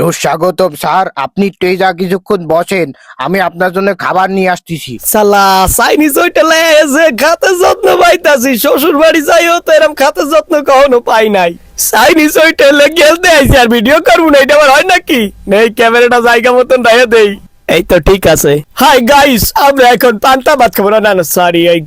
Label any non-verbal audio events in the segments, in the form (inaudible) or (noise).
সুস্বাগতম স্যার। আপনি টেজা কিছুক্ষণ বসেন, আমি আপনার জন্য খাবার নিয়ে আসতেছি। সালা, চাইনিজ হোটেলে এসে খাতে যত্ন পাইতাছি শ্বশুর বাড়ি যাই তো এরম খাতে যত্ন কখনো পাই নাই। চাইনিজ হোটেলে গেলতে আইছি আর ভিডিও করব না, এটা আবার হয় নাকি? নেই, ক্যামেরাটা জায়গা মতন রাখে দেই। এই তো ঠিক আছে। হাই গাইস আমরা এখন পান্তা ভাত খাব। না না সরি এই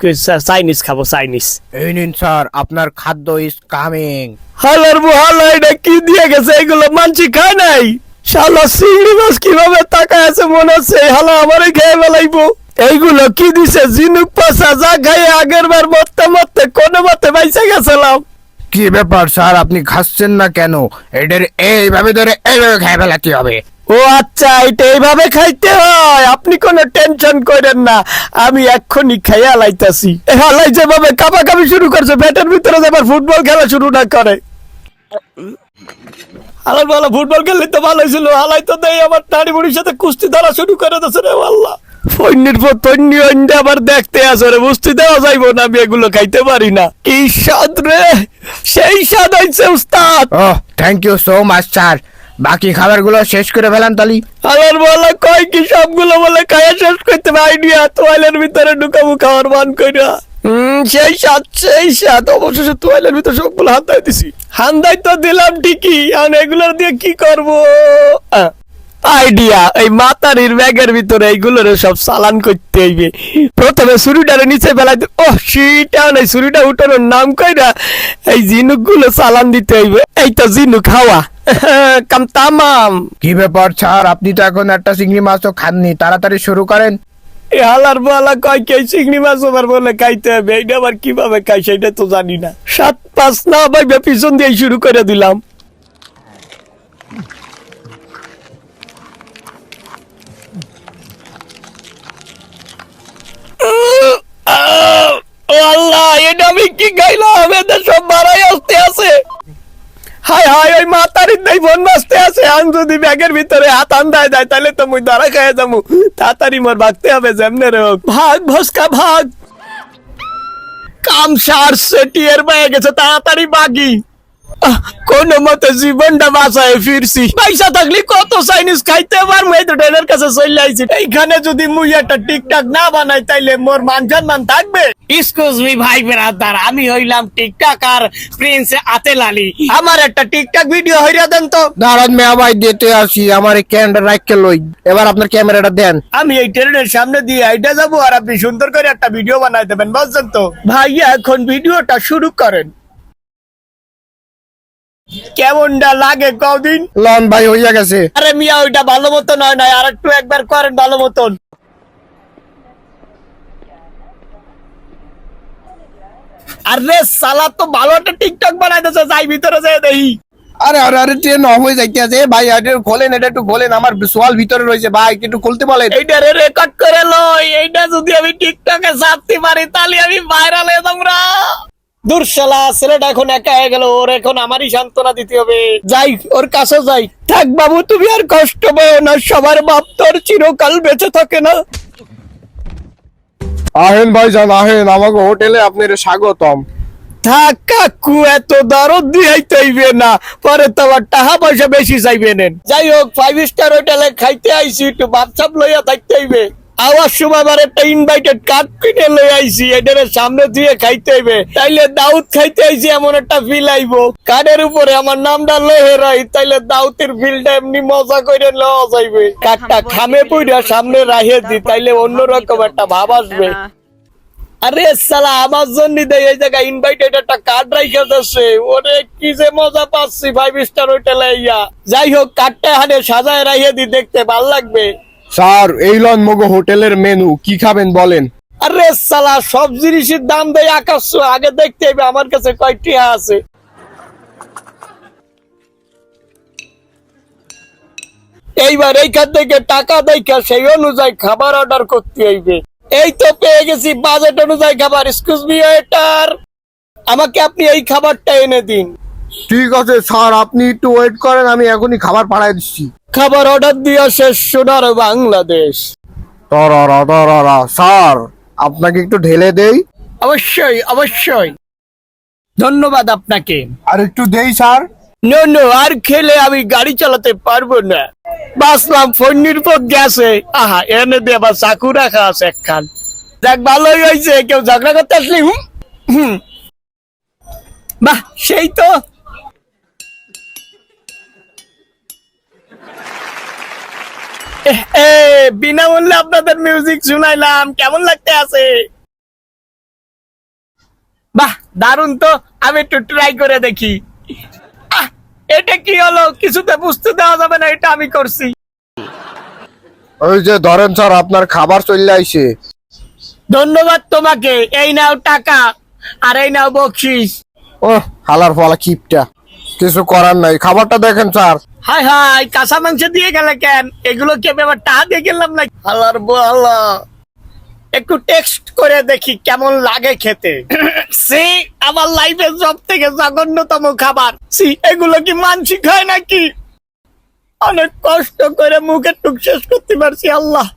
চাইনিজ খাব চাইনিজ এই নিন স্যার আপনার খাদ্য ইজ কামিং হালার বুহালা এটা কি দিয়ে গেছে? এগুলো মানছি খায় নাই। শালা চিংড়ি মাছ কীভাবে তাকায় আছে মনে হচ্ছে? হালা আমারই খেয়ে ফেলাইবো। এইগুলো কি দিছে? জিনুক পাশা যা খাই আগের বার মরতে মরতে কোনো মতে বাইসে গেছিলাম। কি ব্যাপার স্যার আপনি খাচ্ছেন না কেন? এদের এইভাবে ধরে এইভাবে খেয়ে ফেলাতে হবে? ও আচ্ছা এটা এইভাবে খাইতে হয়। আপনি কোনো টেনশন করেন না। আমি এক্ষুনি খাইয়া লাইতাছি হালাই যেভাবে কাপাকাপি শুরু করছে ব্যাটের ভিতরে আবার ফুটবল খেলা শুরু না করে। ফুটবল খেললে তো ভালোই ছিল। তো আমার নাড়ি বুড়ির সাথে কুস্তি ধরা শুরু করে দিয়েছে রে আল্লাহ। পর আবার দেখতে আসো রে, বুঝতে দেওয়া যাইবো না, আমি এগুলো খাইতে পারি না। কি স্বাদ রে! সেই স্বাদ হয়েছে উস্তাদ। Thank you so much sir বাকি খাবারগুলো শেষ করে ফেলান, তালি। আমার বলা কয় কি সবগুলো বলে খাইয়া শেষ করতে আইডিয়া তোয়ালের ভিতরে ঢুকাবো খাওয়ার মান কইরা। সেই সাত সেই সাত অবশেষে তোয়ালের ভিতরে সবগুলো হান্দাই দিছি। হান্দাই তো দিলাম ঠিকই এখন এগুলো দিয়ে কি করব? আইডিয়া এই মাতারির ব্যাগের ভিতরে এইগুলোর সব চালান করতে হইবে। প্রথমে ছুরিটারে নিচে বেলাইতে ও সিটা নাই ছুরিটা উঠানোর নাম কইরা এই জিনুকগুলো চালান দিতে হইবে। এই তো জিনুক হাওয়া। (laughs) কাম তামাম। কি ব্যাপার স্যার আপনি তো এখন একটা চিংড়ি মাছও খাননি তাড়াতাড়ি শুরু করেন। এ হালার বালা কয় কে চিংড়ি মাছ আবার বলে খাইতে হবে এইটা আবার কীভাবে খাই সেটা তো জানি না। সাত পাঁচ না ভাই পিছন দিয়ে শুরু করে দিলাম ও আল্লাহ এটা আমি আছে। আন যদি ব্যাগের তাড়াতাড়ি মোর ভাগতে হবে, যেমনে রে ভাগ, ভস্কা, ভাগ। কাম সার সেটিয়ের বয়ে গেছে, তাড়াতাড়ি বাগি। কোনো মতে জীবনটা বাঁচায় ফিরছি। পয়সা থাকলে কত চাইনিজ খাইতে পারব? এই তো ট্রেনের কাছে চলে আইছি। এইখানে যদি মুই একটা টিকটাক না বানাই তাইলে মোর মান সম্মান থাকবে? এক্সকিউজ মি ভাই ব্রাদার আমি হইলাম টিকটক আর প্রিন্স আতেল আলী। আমার একটা টিকটাক ভিডিও হইরা দেন তো। দাঁড়ান মেয়া ভাই দিতে আসি আমার ক্যান্ডা রাখকে লই। এবার আপনার ক্যামেরাটা দেন। আমি এই ট্রেনের সামনে দিয়ে আইটা যাব আর আপনি সুন্দর করে একটা ভিডিও বানাই দেবেন বুঝছেন তো? ভাইয়া এখন ভিডিওটা শুরু করেন। কেমনটা লাগে কদিন লন ভাই হইয়া গেছে। আরে মিয়া ওইটা ভালো মতন হয় না। আর একটু একবার করেন ভালো মতন। আরে সালা তো ভালো একটা টিকটক বানাই দিয়েছে যাই ভিতরে যাই দেখি। আরে আরে আরে ট্রেন অফ হয়ে যাইতেছে। ভাই এটা খোলেন এটা একটু খোলেন। আমার সোয়াল ভিতরে রয়েছে। ভাই একটু খুলতে বলেন। এইটারে রেকর্ড করে লই। এইটা যদি আমি টিকটকে ছাড়তে পারি তাহলে আমি ভাইরাল হয়ে যাব দুর্শালা ছেলেটা এখন একা হয়ে গেল ওর এখন আমারই সান্ত্বনা দিতে হবে। যাই ওর কাছে যাই। থাক বাবু তুমি আর কষ্ট পাও না সবার বাপ তোর চিরকাল বেঁচে থাকে না। আহেন ভাই যান আহেন আমাকে হোটেলে আপনার স্বাগতম। থাক কাকু এত দরদ দিয়াইতে হইবে না পরে তো আবার টাকা পয়সা বেশি চাইবে নেন। যাই হোক ফাইভ স্টার হোটেলে খাইতে আইছি একটু বাপসাপ লইয়া থাকতে হইবে। আওয়ার সময় আবার একটা ইনভাইটেড কার্ড কিনে লই আইছি এটার সামনে দিয়ে খাইতে হইবে। তাইলে দাউদ খাইতে আইছি এমন একটা ফিল আইবো। কার্ডের উপরে আমার নামটা রাই তাইলে দাউতের ফিলটা এমনি মজা করে লওয়া যাইবে। কার্ডটা খামে পইরা সামনে রাখিয়ে দি তাইলে অন্যরকম একটা ভাব আসবে। আরে সালা আমার জন্য এই জায়গায় ইনভাইটেড একটা কার্ড রাইখে দিচ্ছে ওরে কি যে মজা পাচ্ছি ফাইভ স্টার হোটেলে ইয়া। যাই হোক কার্ডটা হানে সাজায় রাইয়ে দি দেখতে ভালো লাগবে। স্যার, এই লন মগো হোটেলের মেনু, কি খাবেন বলেন? আরে সালা, সব জিনিসের দাম দেয় আকাশ। আগে দেখতে হবে, আমার কাছে কয়টি আছে। এইবার এইখান থেকে টাকা দেখা সেই অনুযায়ী খাবার অর্ডার করতে হইবে। এই তো পেয়ে গেছি বাজেট অনুযায়ী খাবার। এক্সকিউজ মি আমাকে আপনি এই খাবারটা এনে দিন। ঠিক আছে স্যার আপনি একটু ওয়েট করেন আমি এখনই খাবার পাঠাই দিচ্ছি। খাবার অর্ডার দিয়া শেষ সোনার বাংলাদেশ। তরারা তরারা স্যার আপনাকে একটু ঢেলে দেই। অবশ্যই অবশ্যই। ধন্যবাদ আপনাকে। আর একটু দেই স্যার। নো নো আর খেলে আমি গাড়ি চালাতে পারব না। বাসলাম ফোনের পর গেছে। আহা এনে দিয়ে আবার চাকু রাখা আছে একখান। দেখ ভালোই হয়েছে কেউ ঝগড়া করতে আসলি হুম হুম। বাহ সেই তো। বিনামূল্যে আপনাদের মিউজিক শুনাইলাম। কেমন লাগতে আছে? বাহ দারুণ তো। আমি একটু ট্রাই করে দেখি। এটা কি হলো? কিছুতে বুঝতে দেওয়া যাবে না এটা আমি করছি। ওই যে ধরেন স্যার আপনার খাবার চলে আইছে। ধন্যবাদ তোমাকে। এই নাও টাকা আর এই নাও বকশিস। ও হালার ফলা কিপটা কিছু করার নাই। খাবারটা দেখেন স্যার। হাই হাই কাঁচা মাংস দিয়ে গেলে কেন? এগুলো কে ব্যাপার টাকা দিয়ে গেলাম না আল্লাহর বলা একটু টেক্সট করে দেখি কেমন লাগে খেতে। (coughs) সি আমার লাইফে সব থেকে জঘন্যতম খাবার। সি এগুলো কি মানসিক হয় নাকি? অনেক কষ্ট করে মুখে টুক শেষ করতে পারছি আল্লাহ।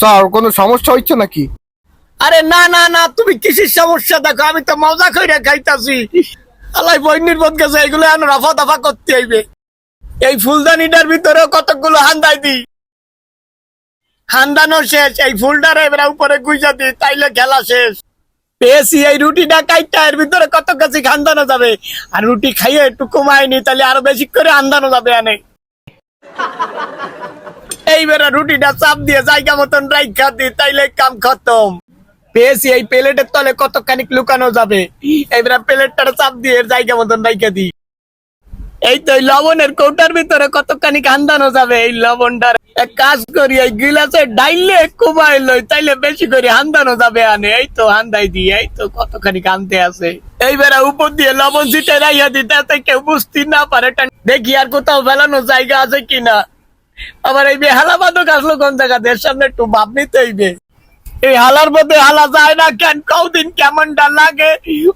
স্যার কোনো সমস্যা হচ্ছে নাকি? আরে না না না তুমি কিসের সমস্যা? দেখো আমি তো মজা করে খাইতাছি। আলাই বইনির বোধ গেছে এগুলো এখন রফা দফা করতে হইবে। এই ফুলদানিটার ভিতরে কতগুলো হান্দাই দি হান্দানো শেষ, এই ফুলটারে এবার উপরে গুইজা দি তাইলে খেলা শেষ। পেয়েছি এই রুটিটা কাইটা এর ভিতরে কত কাছে খান্দানো যাবে? আর রুটি খাইয়ে একটু কমায়নি তাহলে আরও বেশি করে আন্দানো যাবে আনে। এইবারে রুটিটা চাপ দিয়ে জায়গা মতন রাইখা দি তাইলে কাম খতম। পেয়েছি এই প্লেটের তলে কতখানি লুকানো যাবে? এইবার প্লেটটা চাপ দিয়ে জায়গা মতন রাইখা দি এই তো লবণের কৌটার ভিতরে কতখানি কান্দানো যাবে? এই লবণটার এক কাজ করি, এই গিলাসে ডাইলে কুমাই লই, তাইলে বেশি করে হান্দানো যাবে আনে। এই তো হান্দাই দি এই তো কতখানি কানতে আছে। এইবারে উপর দিয়ে লবণ ছিটে রাইয়া দি তাতে কেউ বুঝতে না পারে। দেখি আর কোথাও ফেলানো জায়গা আছে কিনা। আবার এই বেহালা বাদক আসলো কোন জায়গা এর সামনে একটু ভাব নিতে হইবে। এই হালার মধ্যে হালা যায় না কেন? কদিন কেমনটা লাগে?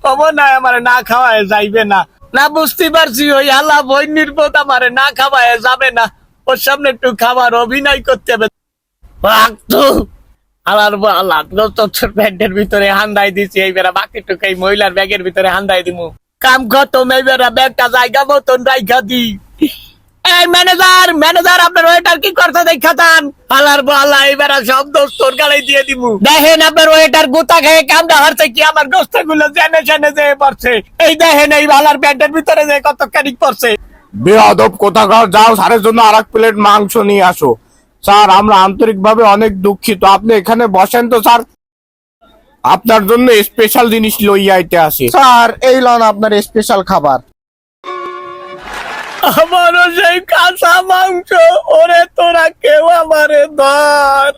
হব না, আমার না খাওয়ায় যাইবে না। না বুঝতে পারছি, ওই হালা বই নির্বোধ আমার না খাওয়ায় যাবে না। ওর সামনে একটু খাবার অভিনয় করতে হবে। তোর প্যান্টের ভিতরে দিছি এই ব্যাগের ভিতরে কাম ব্যাগটা জায়গা মতন রাইখা এই ম্যানেজার ম্যানেজার আপনার ওয়েটার কি করতে বালা এবার সব দোষ তোর গালাই দিয়ে দিব দেখেন আপনার ওয়েটার গোতা খেয়ে কামটা হারছে কি আমারগুলো জেনে জেনে যেয়ে পড়ছে। এই দেখেন এই বালার প্যান্টের ভিতরে যে কত কানিক পড়ছে। বেয়াদব কোথাকার যাও স্যারের জন্য আর এক প্লেট মাংস নিয়ে আসো। স্যার আমরা আন্তরিকভাবে অনেক দুঃখিত। আপনি এখানে বসেন তো স্যার। আপনার জন্য স্পেশাল জিনিস লইয়া আইতে আসি। স্যার এই লন আপনার স্পেশাল খাবার। আমারও সেই কাঁচা মাংস। ওরে তোরা কেউ আমারে ধর।